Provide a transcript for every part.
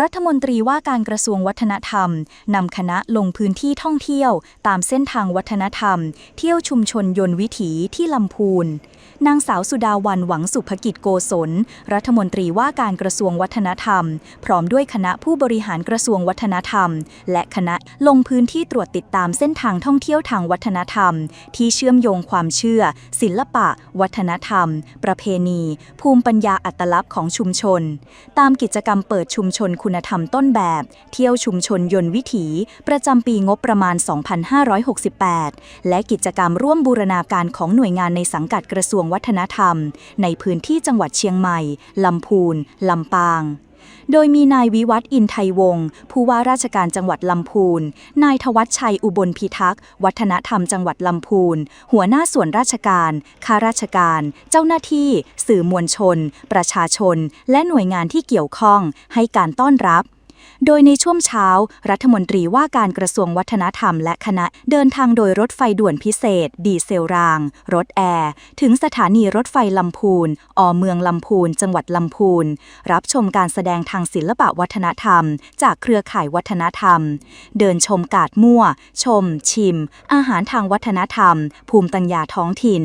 รัฐมนตรีว่าการกระทรวงวัฒนธรรมนำคณะลงพื้นที่ท่องเที่ยว ตามเส้นทางวัฒนธรรม เที่ยวชุมชนยนต์วิถีที่ลำพูน นางสาวสุดาวันหวังสุภกิจโกศล รัฐมนตรีว่าการกระทรวงวัฒนธรรม พร้อมด้วยคณะผู้บริหารกระทรวงวัฒนธรรม และคณะลงพื้นที่ตรวจติดตามเส้นทางท่องเที่ยวทางวัฒนธรรม ที่เชื่อมโยงความเชื่อ ศิลปะ วัฒนธรรม ประเพณี ภูมิปัญญาอัตลักษณ์ของชุมชน ตามกิจกรรมเปิดชุมชนคุณธรรมต้นแบบ เที่ยวชุมชนยนต์วิถี ประจำปีงบประมาณ 2568 และกิจกรรมร่วมบูรณาการของหน่วยงานในสังกัดกระทรวงวัฒนธรรม ในพื้นที่จังหวัดเชียงใหม่ ลำพูน ลำปาง โดยมีนายวิวัฒน์อินไทยวงศ์ผู้ว่าราชการจังหวัดลำพูน นายทวัชชัยอุบลพิทักษ์ วัฒนธรรมจังหวัดลำพูน หัวหน้าส่วนราชการข้าราชการ เจ้าหน้าที่ สื่อมวลชน ประชาชน และหน่วยงานที่เกี่ยวข้องให้การต้อนรับ โดยในช่วงเช้า รัฐมนตรีว่าการกระทรวงวัฒนธรรมและคณะเดินทางโดยรถไฟด่วนพิเศษ ดีเซลราง รถแอร์ ถึงสถานีรถไฟลำพูน อเมืองลำพูน จังหวัดลำพูน รับชมการแสดงทางศิลปะวัฒนธรรม จากเครือข่ายวัฒนธรรม เดินชมกาดมั่ว ชม ชิม อาหารทางวัฒนธรรม ภูมิปัญญาท้องถิ่น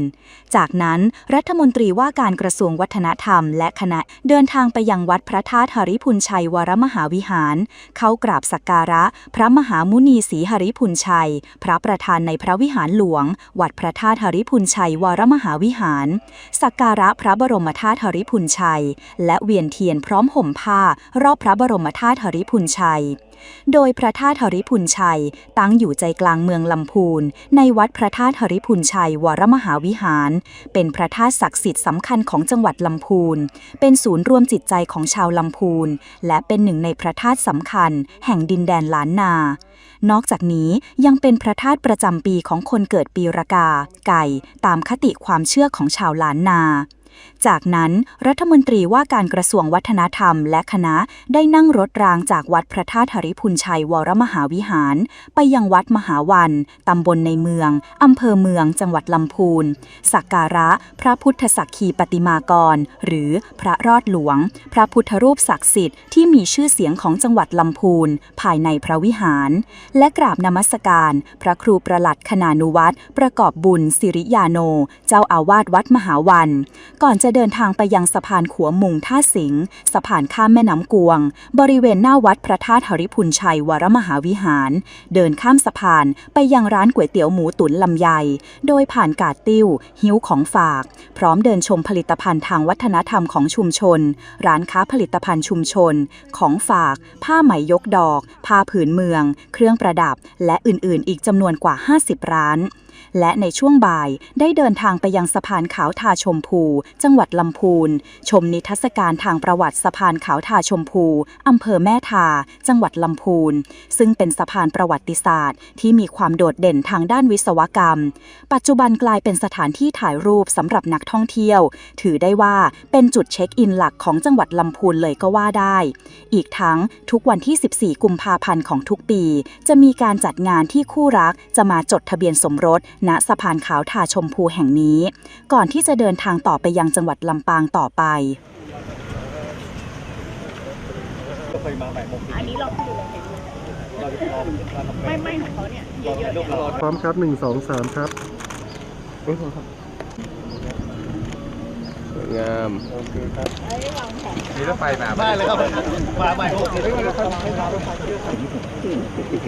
จากนั้นรัฐมนตรีว่าการกระทรวงวัฒนธรรม และคณะเดินทางไปยังวัดพระธาตุหริพุนชัยวรมหาวิหาราร เข้ากราบสักการะ พระมหามุนีศรีหริพุนชัย พระประธานในพระวิหารหลวง วัดพระธาตุหริพุนชัยวรมหาวิหาร สักการะพระบรมธาตุหริพุนชัย และเวียนเทียนพร้อมห่มผ้ารอบพระบรมธาตุหริพุนชัยโดยพระธาตุหริพุนชัย ตั้งอยู่ใจกลางเมืองลำพูน ในวัดพระธาตุหริพุนชัยวรมหาวิหาร เป็นพระธาตุศักดิ์สิทธิ์สำคัญของจังหวัดลำพูน เป็นศูนย์รวมจิตใจของชาวลำพูน และเป็นหนึ่งในพระธาตุสำคัญ แห่งดินแดนล้านนา นอกจากนี้ยังเป็นพระธาตุประจำปีของคนเกิดปีรากา ไก่ ตามคติความเชื่อของชาวล้านนา จากนั้นรัฐมนตรีว่าการกระทรวงวัฒนธรรมและคณะได้นั่งรถรางจากวัดพระธาตุหริพุนชัยวรมหาวิหาร ไปยังวัดมหาวัน ตำบลในเมือง อำเภอเมือง จังหวัดลำพูน สักการะ พระพุทธสักคีปฏิมากร หรือพระรอดหลวง พระพุทธรูปศักดิ์สิทธิ์ที่มีชื่อเสียงของจังหวัดลำพูน ภายในพระวิหาร และกราบนมัสการ พระครูประหลัดคณานุวัตรประกอบบุญสิริยาโน เจ้าอาวาสวัดมหาวัน ก่อนจะเดินทางไปยังสะพานขัวมุงท่าสิงห์สะพานข้ามแม่น้ำกวง บริเวณหน้าวัดพระธาตุหริพุนชัยวรมหาวิหาร เดินข้ามสะพานไปยังร้านก๋วยเตี๋ยวหมูตุ๋นลำไย โดยผ่านกาดติ้ว หิ้วของฝาก พร้อมเดินชมผลิตภัณฑ์ทางวัฒนธรรมของชุมชน ร้านค้าผลิตภัณฑ์ชุมชน ของฝาก ผ้าไหมยกดอก ผ้าผืนเมือง เครื่องประดับ และอื่นๆ อีกจำนวนกว่า 50 ร้าน และในช่วงบ่ายได้เดินทางไปยังสะพานขาวทาชมพู จังหวัดลำพูน ชมนิทรรศการทางประวัติสะพานขาวทาชมพูอำเภอแม่ทา จังหวัดลำพูน ซึ่งเป็นสะพานประวัติศาสตร์ ที่มีความโดดเด่นทางด้านวิศวกรรม ปัจจุบันกลายเป็นสถานที่ถ่ายรูปสำหรับนักท่องเที่ยว ถือได้ว่าเป็นจุดเช็คอินหลักของจังหวัดลำพูนเลยก็ว่าได้ อีกทั้งทุกวันที่ 14 กุมภาพันธ์ของทุกปี จะมีการจัดงานที่คู่รักจะมาจดทะเบียนสมรสณสะพานขาวทาชมพูแห่งนี้ ก่อนที่จะเดินทางต่อไปยังจังหวัดลำปางต่อไปอันนี้เราคือไม่ไม่ของเขาเนี่ยเยอะๆพร้อมครับหนึ่งสองสามครับโอ้ยครับสวยงามมีรถไฟมาได้เลยครับมาใหม่โอเค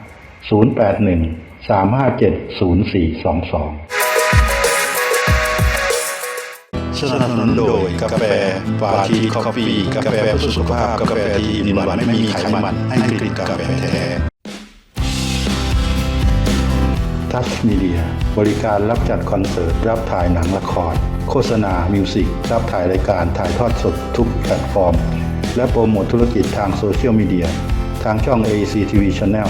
081 357 0422 สนับสนุนโดยกาแฟฟาทีคอฟฟี่กาแฟเพื่อสุขภาพ กาแฟที่อินวันไม่มีไขมัน ให้กลิ่นกาแฟแท้ทัชมีเดียบริการรับจัดคอนเสิร์ต รับถ่ายหนังละคร โฆษณา มิวสิก รับถ่ายรายการถ่ายทอดสดทุกแพลตฟอร์ม และโปรโมทธุรกิจทางโซเชียลมีเดีย ทางช่อง AEC TV Channel